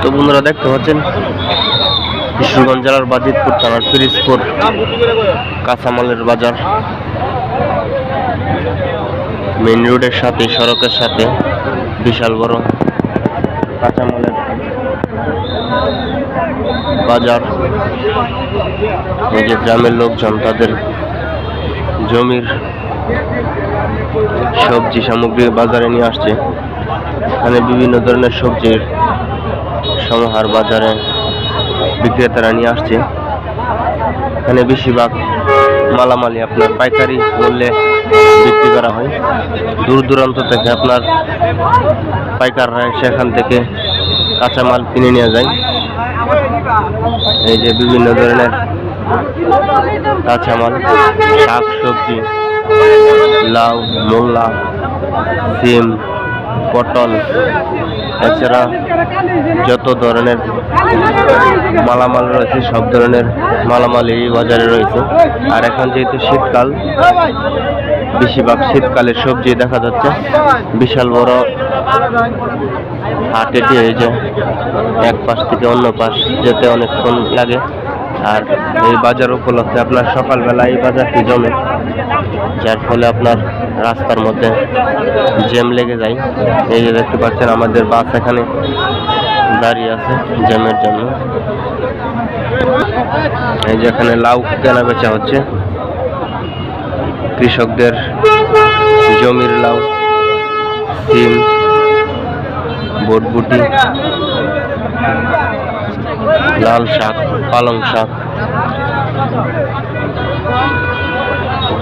তো বন্ধুরা দেখতে পাচ্ছেন, কিশোরগঞ্জ জেলার বাজিতপুর থানার পিরিজপুর কাঁচামালের বাজার। মেইন রোডের সাথে, সড়কের সাথে বিশাল বড় কাঁচামালের বাজার। যে গ্রামের লোকজন, তাদের জমির সবজি সামগ্রী বাজারে নিয়ে আসছে। এখানে বিভিন্ন ধরনের সবজির সমাহার বাজারে বিক্রেতারা নিয়ে আসছে। এখানে বেশিরভাগ মালামালি আপনার পাইকারি মূল্যে বিক্রি করা হয়। দূর দূরান্ত থেকে আপনার পাইকাররা সেখান থেকে কাঁচামাল কিনে নিয়ে যায়। এই যে বিভিন্ন ধরনের কাঁচামাল শাক সবজি, লাউ মোল্লা সিম পটল, এছাড়া যত ধরনের মালামাল রয়েছে, সব ধরনের মালামাল এই বাজারে রয়েছে। আর এখন যেহেতু শীতকাল, বেশিরভাগ শীতকালের সবজি দেখা যাচ্ছে, বিশাল বড় হাট এটি যে এক পাশ থেকে অন্য পাশ যেতে অনেকক্ষণ লাগে। আর এই বাজার উপলক্ষে আপনার সকালবেলা এই বাজারটি জমে, যার ফলে আপনার রাস্তার মধ্যে জ্যাম লেগে যায়। এই যে দেখতে পাচ্ছেন, আমাদের বাস এখানে দাঁড়িয়ে আছে জ্যামের জন্য। এই যে এখানে লাউ কেনা বেচা হচ্ছে। কৃষকদের জমির লাউ, সিম, বটবুটি, লাল শাক, পালং শাক।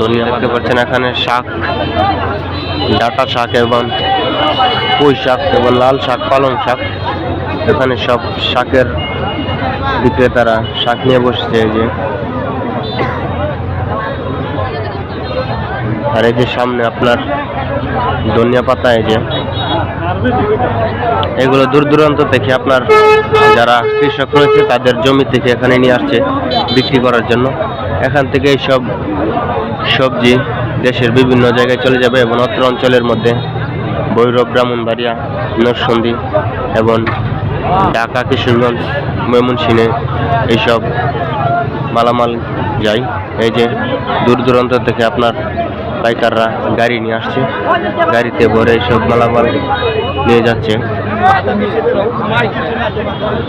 দেখতে পাচ্ছেন এখানে শাক, ডাটা শাক এবং পুঁই শাক এবং লাল শাক, পালং শাক। এখানে সব শাকের বিক্রেতারা শাক নিয়ে বসছে এই যে। আর এই যে সামনে আপনার ধনিয়া পাতা এই যে। এগুলো দূর দূরান্ত থেকে আপনার যারা কৃষক রয়েছে, তাদের জমি থেকে এখানে নিয়ে আসছে বিক্রি করার জন্য। এখান থেকে সব সবজি দেশের বিভিন্ন জায়গায় চলে যাবে এবং অত্র অঞ্চলের মধ্যে ভৈরব, ব্রাহ্মণবাড়িয়া নরসন্দি এবং ঢাকা, কিশোরগঞ্জ, ময়মনসিংহে এইসব মালামাল যায়। এই যে দূর দূরান্ত থেকে আপনার পাইকাররা গাড়ি নিয়ে আসছে। গাড়িতে ভরে এইসব মালামাল নিয়ে যাচ্ছে।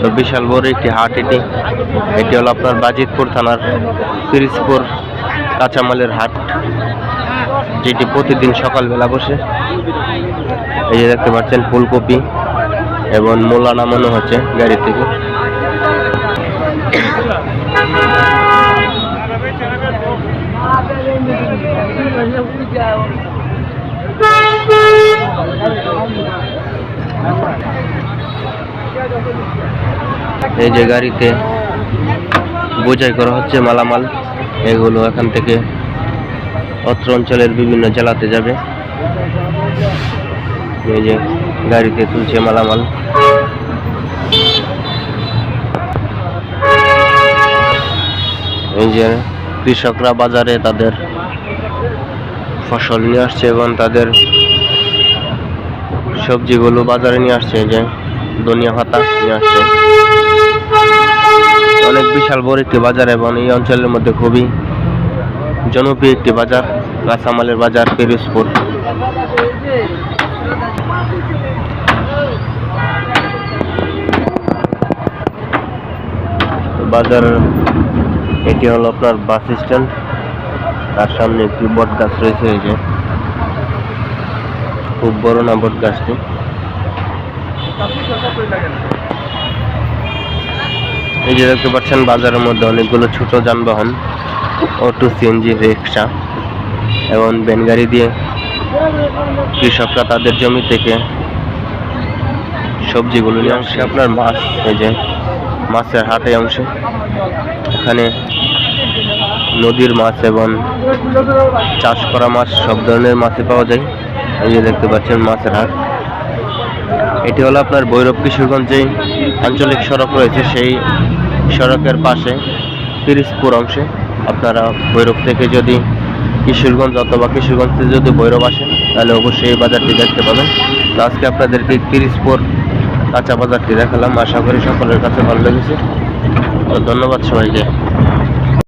তো বিশাল বড় একটি হাট এটি। এটি হলো আপনার বাজিতপুর থানার পিরিজপুর কাঁচামালের হাট, যেটি প্রতিদিন সকালবেলা বসে। এই যে দেখতে পাচ্ছেন, ফুলকপি এবং মূলা নামানো হচ্ছে গাড়ি থেকে। এই যে গাড়িতে বোঝাই করা হচ্ছে মালামাল। এগুলো এখান থেকে অত্র অঞ্চলের বিভিন্ন জেলাতে যাবে। এই যে গাড়িতে তুলছে মালামাল। এই যে কৃষকরা বাজারে তাদের ফসল নিয়ে আসছে এবং তাদের সবজিগুলো বাজারে নিয়ে আসছে যে ধনিয়া পাতা নিয়ে আসছে। অনেক বিশাল বড় একটি বাজার এবং এই অঞ্চলের মধ্যে খুবই জনপ্রিয় একটি বাজার কাঁচামালের বাজার পিরোজপুর বাজার, এটি হলো আপনার বাস স্ট্যান্ড। তার সামনে একটি বট গাছ রয়েছে, এই যে। খুব বড় না বট গাছটি। এই যে দেখতে পাচ্ছেন, বাজারের মধ্যে অনেকগুলো ছোট যানবাহন অটো সিএনজি রিক্সা এবং গাড়ি দিয়ে কৃষকরা তাদের জমি থেকে সবজিগুলো নিয়ে আসছে আপনার মাছ, এই যে মাছের হাটে অংশে। এখানে নদীর মাছ এবং চাষ করা মাছ, সব ধরনের মাছই পাওয়া যায়। এই যে দেখতে পাচ্ছেন মাছের হাট। এটি হলো আপনার ভৈরব কিশোরগঞ্জ আঞ্চলিক সড়ক রয়েছে সেই সড়কের পাশে পিরিজপুর অংশে। আপনারা ভৈরব থেকে যদি কিশোরগঞ্জ অথবা কিশোরগঞ্জ থেকে যদি ভৈরব আসেন, তাহলে অবশ্যই এই বাজারটি দেখতে পাবেন। তো আজকে আপনাদেরকে পিরিজপুর কাঁচা বাজারটি দেখালাম। আশা করি সকলের কাছে ভালো লেগেছে। ধন্যবাদ সবাইকে।